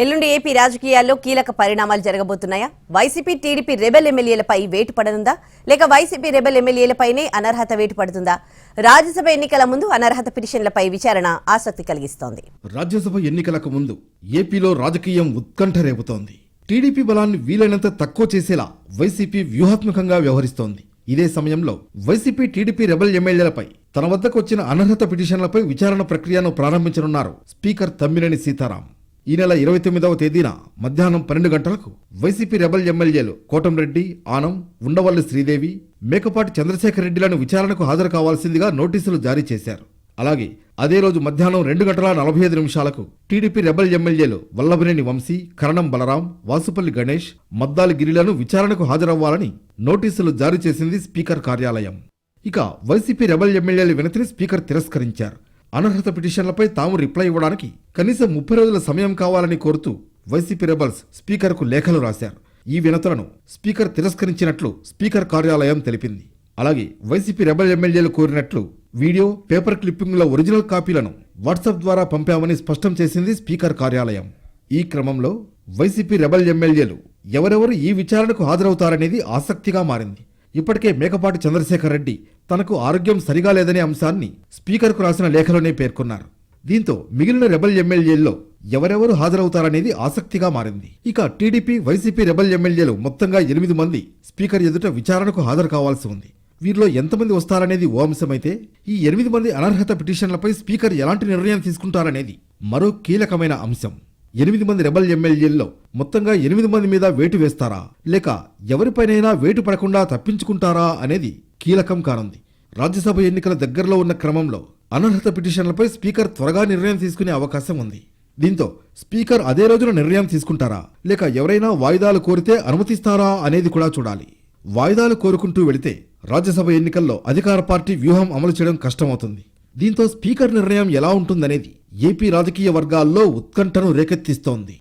ఎల్లుండి ఏపీ రాజకీయాల్లో కీలక పరిణామాలు జరగబోతున్నాయా? వైసీపీ టీడీపీ రెబెల్ ఎమ్మెల్యేలపై వేటు పడనుందా? లేక వైసీపీ రెబెల్ ఎమ్మెల్యేలపైనే అనర్హత వేటు పడుతుందా? రాజ్యసభ ఎన్నికల ముందు అనర్హత పిటిషన్లపై విచారణ ఆసక్తి కలిగిస్తోంది. రాజ్యసభ ఎన్నికలకు ముందు ఏపీలో రాజకీయం ఉత్కంఠ రేపుతోంది. టీడీపీ బలాన్ని వీలైనంత తక్కువ చేసేలా వైసీపీ వ్యూహాత్మకంగా వ్యవహరిస్తోంది. ఇదే సమయంలో వైసీపీ టీడీపీ రెబల్ ఎమ్మెల్యేలపై తన వద్దకు వచ్చిన అనర్హత పిటిషన్లపై విచారణ ప్రక్రియను ప్రారంభించనున్నారు స్పీకర్ తమ్మినేని సీతారాం. ఈ నెల ఇరవై తొమ్మిదవ తేదీన మధ్యాహ్నం పన్నెండు గంటలకు వైసీపీ రెబల్ ఎమ్మెల్యేలు కోటంరెడ్డి ఆనం ఉండవల్లి శ్రీదేవి మేకపాటి చంద్రశేఖర్ రెడ్డిలను విచారణకు హాజరు కావాల్సిందిగా నోటీసులు జారీ చేశారు. అలాగే అదే రోజు మధ్యాహ్నం రెండు గంటల నలభై ఐదు నిమిషాలకు టీడీపీ రెబల్ ఎమ్మెల్యేలు వల్లభనేని వంశీ కరణం బలరాం వాసుపల్లి గణేష్ మద్దాలి గిరిలను విచారణకు హాజరవ్వాలని నోటీసులు జారీ చేసింది స్పీకర్ కార్యాలయం. ఇక వైసీపీ రెబల్ ఎమ్మెల్యేల వినతిని స్పీకర్ తిరస్కరించారు. అనర్హత పిటిషన్లపై తాము రిప్లై ఇవ్వడానికి కనీసం ముప్పై రోజుల సమయం కావాలని కోరుతూ వైసీపీ రెబల్స్ స్పీకర్కు లేఖలు రాశారు. ఈ వినతులను స్పీకర్ తిరస్కరించినట్లు స్పీకర్ కార్యాలయం తెలిపింది. అలాగే వైసీపీ రెబల్ ఎమ్మెల్యేలు కోరినట్లు వీడియో పేపర్ క్లిప్పింగ్ల ఒరిజినల్ కాపీలను వాట్సాప్ ద్వారా పంపామని స్పష్టం చేసింది స్పీకర్ కార్యాలయం. ఈ క్రమంలో వైసీపీ రెబల్ ఎమ్మెల్యేలు ఎవరెవరు ఈ విచారణకు హాజరవుతారనేది ఆసక్తిగా మారింది. ఇప్పటికే మేకపాటి చంద్రశేఖర్ రెడ్డి తనకు ఆరోగ్యం సరిగా లేదనే అంశాన్ని స్పీకర్కు రాసిన లేఖలోనే పేర్కొన్నారు. దీంతో మిగిలిన రెబల్ ఎమ్మెల్యేల్లో ఎవరెవరు హాజరవుతారనేది ఆసక్తిగా మారింది. ఇక టీడీపీ వైసీపీ రెబల్ ఎమ్మెల్యేలు మొత్తంగా ఎనిమిది మంది స్పీకర్ ఎదుట విచారణకు హాజరు కావాల్సి ఉంది. వీరిలో ఎంతమంది వస్తారనేది ఓ అంశమైతే ఈ ఎనిమిది మంది అనర్హత పిటిషన్లపై స్పీకర్ ఎలాంటి నిర్ణయం తీసుకుంటారనేది మరో కీలకమైన అంశం. ఎనిమిది మంది రెబల్ ఎమ్మెల్యేల్లో మొత్తంగా ఎనిమిది మంది మీద వేటు వేస్తారా? లేక ఎవరిపైనైనా వేటు పడకుండా తప్పించుకుంటారా? అనేది కీలకం కానుంది. రాజ్యసభ ఎన్నికల దగ్గరలో ఉన్న క్రమంలో అనర్హత పిటిషన్లపై స్పీకర్ త్వరగా నిర్ణయం తీసుకునే అవకాశం ఉంది. దీంతో స్పీకర్ అదే రోజున నిర్ణయం తీసుకుంటారా? లేక ఎవరైనా వాయిదాలు కోరితే అనుమతిస్తారా అనేది కూడా చూడాలి. వాయిదాలు కోరుకుంటూ వెళితే రాజ్యసభ ఎన్నికల్లో అధికార పార్టీ వ్యూహం అమలు చేయడం కష్టమవుతుంది. దీంతో స్పీకర్ నిర్ణయం ఎలా ఉంటుందనేది ఏపీ రాజకీయ వర్గాల్లో ఉత్కంఠను రేకెత్తిస్తోంది.